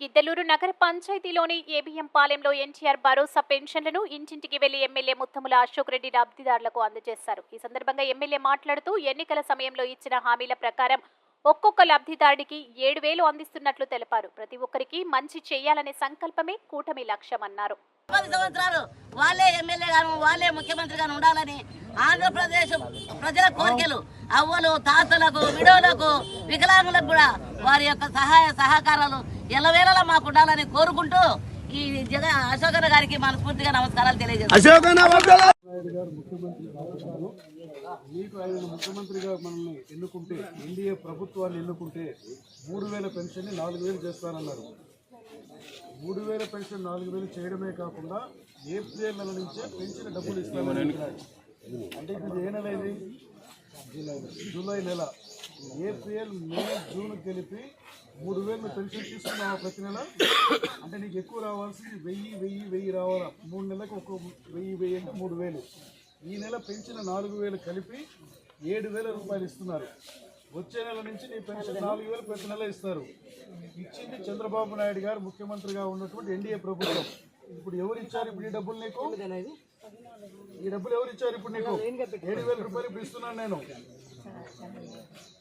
గిద్దలూరు నగర పంచాయతీలోని ఏబిఎం పాలెంలో ఎన్టీఆర్ భరోసా పెన్షన్లను ఇంటింటికి వెళ్ళి ఎమ్మెల్యే ముత్తముల అశోక్ రెడ్డి లబ్ధిదారులకు అందజేశారు. ఈ సందర్భంగా ఎమ్మెల్యే మాట్లాడుతూ ఎన్నికల సమయంలో ఇచ్చిన హామీల ప్రకారం ఒక్కొక్క లబ్ధిదారుడికి ఏడు వేలు అందిస్తున్నట్లు తెలిపారు. ప్రతి ఒక్కరికి మంచి చేయాలనే సంకల్పమే కూటమి లక్ష్యమన్నారు పది సంవత్సరాలు వాళ్ళే ఎమ్మెల్యే గాను వాళ్ళే ముఖ్యమంత్రి గాను ఉండాలని ఆంధ్రప్రదేశ్ ప్రజల కోరికలు అవ్వలు తాతలకు విడవలకు వికలాంగులకు కూడా వారి యొక్క సహాయ సహకారాలు ఎల్లవేళలా మాకు ఉండాలని కోరుకుంటూ ఈ జగ అశోకన్న గారికి మనస్ఫూర్తిగా నమస్కారాలు తెలియజేస్తాను మీకు ఆయన ముఖ్యమంత్రిగా మనల్ని ఎన్నుకుంటే ఎన్డీఏ ప్రభుత్వాన్ని ఎన్నుకుంటే మూడు వేల పెన్షన్ని నాలుగు వేలు చేస్తానన్నారు మూడు వేల పెన్షన్ నాలుగు వేలు చేయడమే కాకుండా ఏప్రిల్ నెల నుంచే పెంచిన డబ్బులు ఇస్తామని. అంటే ఇప్పుడు ఏ నెల జూలై జూలై నెల. ఏప్రిల్ మే జూన్ కలిపి మూడు వేలు పెన్షన్ తీసుకున్నావా ప్రతి నెల? అంటే నీకు ఎక్కువ రావాల్సింది వెయ్యి వెయ్యి వెయ్యి రావాలా? మూడు నెలలకు ఒక వెయ్యి వెయ్యి అంటే మూడు వేలు. ఈ నెల పెంచిన నాలుగు వేలు కలిపి ఏడు వేల రూపాయలు ఇస్తున్నారు. వచ్చే నెల నుంచి నీ పెన్షన్ నాలుగు వేలు ప్రతి నెల ఇస్తారు. ఇచ్చింది చంద్రబాబు నాయుడు గారు ముఖ్యమంత్రిగా ఉన్నటువంటి ఎన్డీఏ ప్రభుత్వం. ఇప్పుడు ఎవరు ఇచ్చారు ఇప్పుడు ఈ డబ్బులు నీకు? ఈ డబ్బులు ఎవరు ఇచ్చారు ఇప్పుడు నీకు? ఏడు వేల రూపాయలు ఇప్పుడు ఇస్తున్నాను నేను.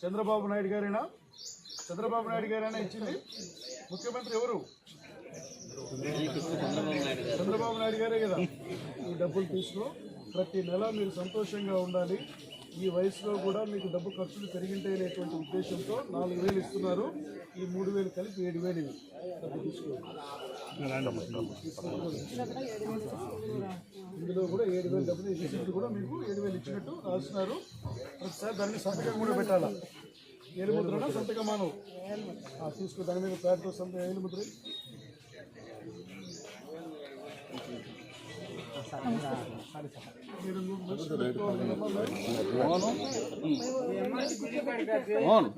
చంద్రబాబు నాయుడు గారేనా? చంద్రబాబు నాయుడు గారైనా ఇచ్చింది? ముఖ్యమంత్రి ఎవరు? చంద్రబాబు నాయుడు గారే కదా. ఈ డబ్బులు తీసుకో. ప్రతి నెల మీరు సంతోషంగా ఉండాలి. ఈ వయసులో కూడా మీకు డబ్బు ఖర్చులు పెరిగింటాయనేటువంటి ఉద్దేశంతో నాలుగు వేలు ఇస్తున్నారు. ఈ మూడు వేలు కలిపి ఏడు వేలు ఇవి ఇందులో కూడా ఏడు వేలు డబ్బులు ఇచ్చినట్టు కూడా మీకు ఏడు వేలు ఇచ్చినట్టు రాస్తున్నారు. ప్రతిసారి దాన్ని సంతకం కూడా పెట్టాలా? ఏలుముద్రనా సంతకమాను? ఆ, తీసుకో దాని మీద పేరుతో సంతకం ఏలుముద్ర అవును